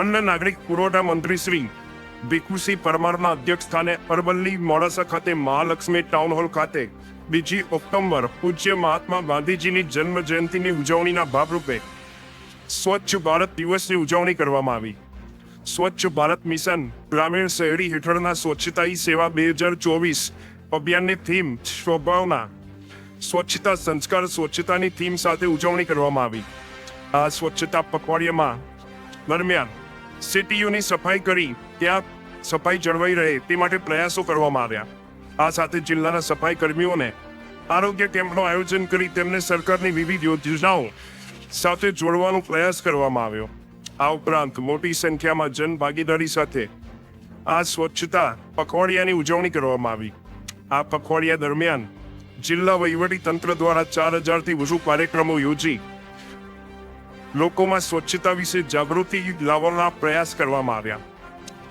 અન્ન નાગરિક પુરવઠા મંત્રી શ્રી ભીખુસિંહ પરમારના અધ્યક્ષ સ્થાને અરવલ્લી મોડાસા ખાતે મહાલક્ષ્મી ટાઉન હોલ ખાતે બીજી ઓક્ટોબર પૂજ્ય મહાત્મા ગાંધીજીની જન્મ જયંતિની ઉજવણીના ભાગરૂપે સ્વચ્છ ભારત દિવસની ઉજવણી કરવામાં આવી. સ્વચ્છ ભારત મિશન ગ્રામીણ શહેરી હેઠળના સ્વચ્છતા સેવા બે હજાર ચોવીસ અભિયાનની થીમ સ્વભાવના સ્વચ્છતા સંસ્કાર સ્વચ્છતાની થીમ સાથે ઉજવણી કરવામાં આવી. આ સ્વચ્છતા પખવાડિયામાં દરમિયાન સિટીઓની સફાઈ કરી ત્યાં સફાઈ જળવાઈ રહે તે માટે પ્રયાસો કરવામાં આવ્યા. આ સાથે જિલ્લાના સફાઈ કર્મીઓને આરોગ્ય કેમ્પનું આયોજન કરી તેમને સરકારની વિવિધ યોજનાઓ સાથે જોડવાનો પ્રયાસ કરવામાં આવ્યો. આ ઉપરાંત મોટી સંખ્યામાં જન ભાગીદારી સાથે આ સ્વચ્છતા પખવાડિયાની ઉજવણી કરવામાં આવી. આ પખવાડિયા દરમિયાન જિલ્લા વહીવટી તંત્ર દ્વારા ચાર હજારથી વધુ કાર્યક્રમો યોજી લોકોમાં સ્વચ્છતા વિશે જાગૃતિ લાવવાના પ્રયાસ કરવામાં આવ્યા.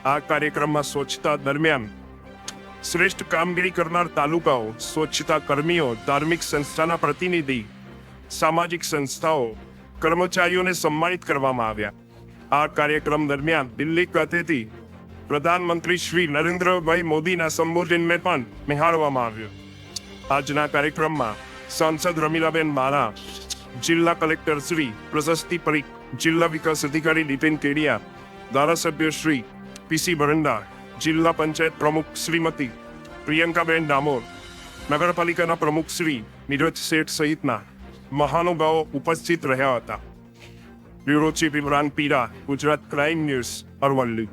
આ કાર્યક્રમમાં સ્વચ્છતા દરમિયાન શ્રેષ્ઠ કામગીરી કરનાર તાલુકાઓ, સ્વચ્છતા કર્મીઓ, ધાર્મિક સંસ્થાના પ્રતિનિધિ, સામાજિક સંસ્થાઓ, કર્મચારીઓને સન્માનિત કરવામાં આવ્યા. આ કાર્યક્રમ દરમિયાન દિલ્હી ખાતેથી પ્રધાનમંત્રી શ્રી નરેન્દ્રભાઈ મોદીના સંબોધનને પણ નિહાળવામાં આવ્યું. આજના કાર્યક્રમમાં સાંસદ રમીલાબેન બારા જિલ્લા કલેક્ટર શ્રી પ્રશસ્તિ પરીખ, જિલ્લા વિકાસ અધિકારી નીતિન કેડિયા, ધારાસભ્ય શ્રી પીસી ભરંડા જિલ્લા પંચાયત પ્રમુખ શ્રીમતી પ્રિયંકાબેન ડામોર, નગરપાલિકાના પ્રમુખ શ્રી નીરજ શેઠ સહિતના મહાનુભાવો ઉપસ્થિત રહ્યા હતા. Bureau chief Imran Pira, Gujarat crime news Aravalli.